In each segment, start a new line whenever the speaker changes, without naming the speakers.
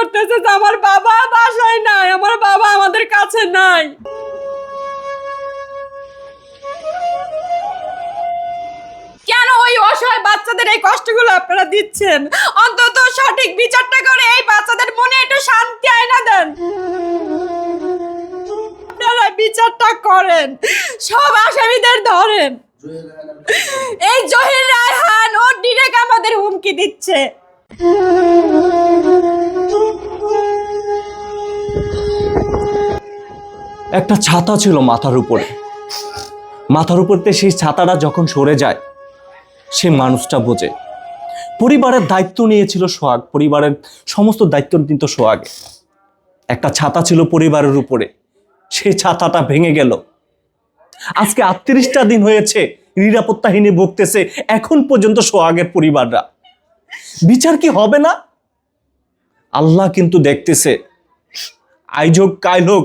করতেছে যে আমার বাবা বাসায় নাই, আমার বাবা আমাদের কাছে নাই। কেন ওই অসহায় বাচ্চাদের এই কষ্টগুলো আপনারা দিচ্ছেন? অন্তত সঠিক বিচারটা করে এই বাচ্চাদের মনে একটু শান্তি আয়না দেন। আপনারা বিচারটা করেন, সব আসামিদের ধরেন। এই জহির রায়হান ও ডিরেক্ট আমাদের হুমকি দিচ্ছে।
একটা ছাতা ছিল মাথার উপরে। মাথার উপরতে সেই ছাতাটা যখন সরে যায়, সে মানুষটা বোঝে। পরিবারের দায়িত্ব নিয়েছিল সোহাগ। পরিবারের সমস্ত দায়িত্ব নিত সোহাগে। একটা ছাতা ছিল পরিবারের উপরে। সেই ছাতাটা ভেঙে গেল। আজকে আটত্রিশটা দিন হয়েছে নিরাপত্তাহীনে ভুগতেছে এখন পর্যন্ত সোহাগের পরিবাররা। বিচার কি হবে না? আল্লাহ কিন্তু দেখতেছে আইজ হোক কাল হোক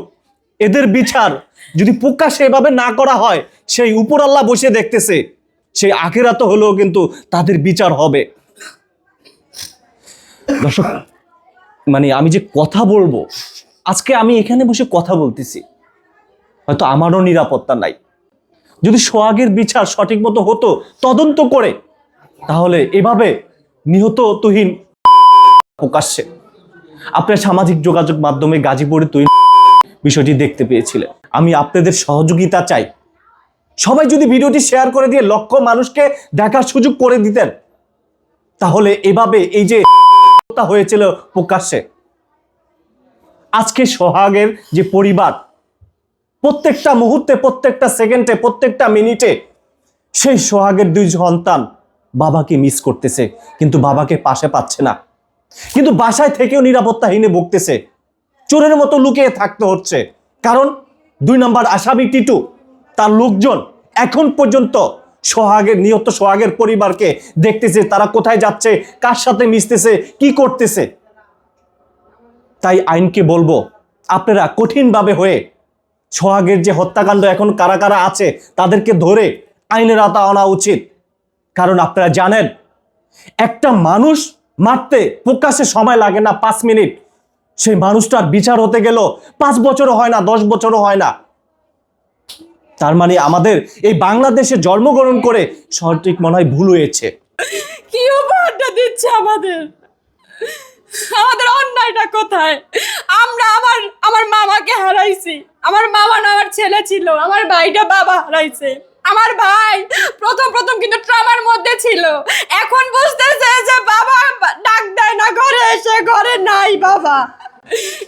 এদের বিচার যদি প্রকাশ্যে এভাবে না করা হয়, সেই উপর আল্লাহ বসে দেখতেছে, সেই আখেরাত হলেও কিন্তু তাদের বিচার হবে। দর্শক মানে আমি যে কথা বলব, আজকে আমি এখানে বসে কথা বলতেছি। হয়তো আমারও নিরাপত্তা নাই। যদি সোহাগের বিচার সঠিক মতো হতো, তদন্ত করে, তাহলে এভাবে নিহত তুহিন প্রকাশ্যে। আপনার সামাজিক যোগাযোগ মাধ্যমে গাজীপুরে তুহিন বিষয়টি দেখতে পেয়েছিলেন। আমি আপনাদের সহযোগিতা চাই। সবাই যদি ভিডিওটি শেয়ার করে দিয়ে লক্ষ মানুষকে দেখার সুযোগ করে দিতেন, তাহলে এভাবে এই যে হয়েছিল প্রকাশ্যে, আজকে সোহাগের যে পরিবার, প্রত্যেকটা মুহূর্তে, প্রত্যেকটা সেকেন্ডে, প্রত্যেকটা মিনিটে সেই সোহাগের দুই সন্তান বাবাকে মিস করতেছে, কিন্তু বাবাকে পাশে পাচ্ছে না। কিন্তু বাসায় থেকেও নিরাপত্তাহীনে ভুগতেছে। চোরের মতো লুকিয়ে থাকতে হচ্ছে। কারণ দুই নম্বর আসামি টিটু, তার লোকজন এখন পর্যন্ত সোহাগের, নিহত সোহাগের পরিবারকে দেখতেছে, তারা কোথায় যাচ্ছে, কার সাথে মিশতেছে, কি করতেছে। তাই আইনকে বলব, আপনারা কঠিনভাবে হয়ে সোহাগের যে হত্যাকাণ্ড এখন কারা কারা আছে, তাদেরকে ধরে আইনের আতা আনা উচিত। কারণ আপনারা জানেন, একটা মানুষ মারতে প্রকাশে সময় লাগে না, পাঁচ মিনিট। সেই মানুষটার বিচার হতে গেল। পাঁচ বছরও হয় না, দশ বছরও হয় না। তার মানে আমাদের এই বাংলাদেশে জন্মগ্রহণ করে সঠিক মনে হয় ভুল হয়েছে।
কি উপহারটা দিচ্ছে আমাদের? আমাদের অন্যায়টা কোথায়? আমরা আমার আমার মামাকে হারাইছি। আমার মামা না, আমার ছেলে ছিল। আমার ভাইটা বাবা হারাইছে। আমার ভাই প্রথম প্রথম কিন্তু ট্রামার মধ্যে ছিল। এখন বুঝতেছে যে বাবা ডাক দেয় না, ঘরে এসে, ঘরে নাই বাবা।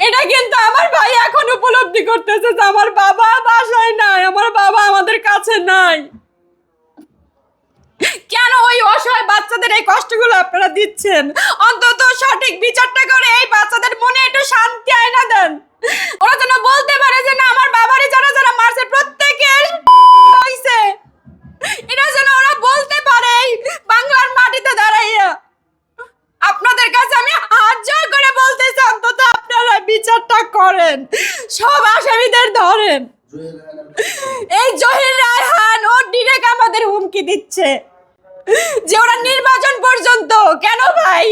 এটা কিন্তু আমার ভাই এখন উপলব্ধি করতেছে যে আমার বাবা বাসায় নাই, আমার বাবা আমাদের কাছে নাই। কেন ওই অসহায় বাচ্চাদের এই কষ্টগুলো আপনারা দিচ্ছেন? অন্তত সঠিক বিচারটা করে এই বাচ্চাদের মনে একটু শান্তি আয়না দেন ওরা যেন বলতে পারে যে না আমার বাবারই যারা যারা মারছে প্রত্যেকের হইছে এটা যেন ওরা বলতে পারে এই বাংলার মাটিতে দাঁড়াইয়া আপনাদের কাছে আমি হাত জোর করে বলতেছি অন্তত আপনারা বিচারটা করেন সব আসামিদের ধরেন। এই জহির রায়হান ও ডিরেক্ট আমাদের হুমকি দিচ্ছে। যে ওরা নির্বাচন পর্যন্ত, কেন ভাই?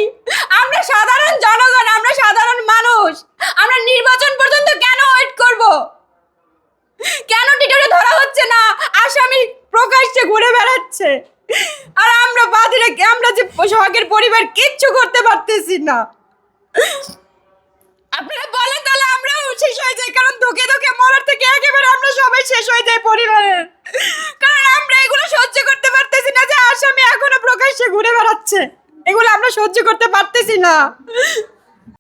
আমরা সাধারণ জনগণ, আমরা সাধারণ মানুষ। আমরা নির্বাচন পর্যন্ত কেন ওয়েট করব? কেন টিটরে ধরা হচ্ছে না? আসামি প্রকাশ্যে ঘুরে বেড়াচ্ছে। আর আমরা বাদিরে, আমরা যে সোহাগের পরিবার কিচ্ছু করতে পারতেছি না আপনারা বলেন তাহলে আমরাও শেষ হয়ে যাই কারণ ধোকে ধোকে মরার থেকে একেবারে আমরা সবাই শেষ হয়ে যাই পরিবারের। কারণ আমরা এগুলো সহ্য করতে পারতেছি না, যে আসামি এখনও প্রকাশ্যে ঘুরে বেড়াচ্ছে। এগুলো আমরা সহ্য করতে পারতেছি না।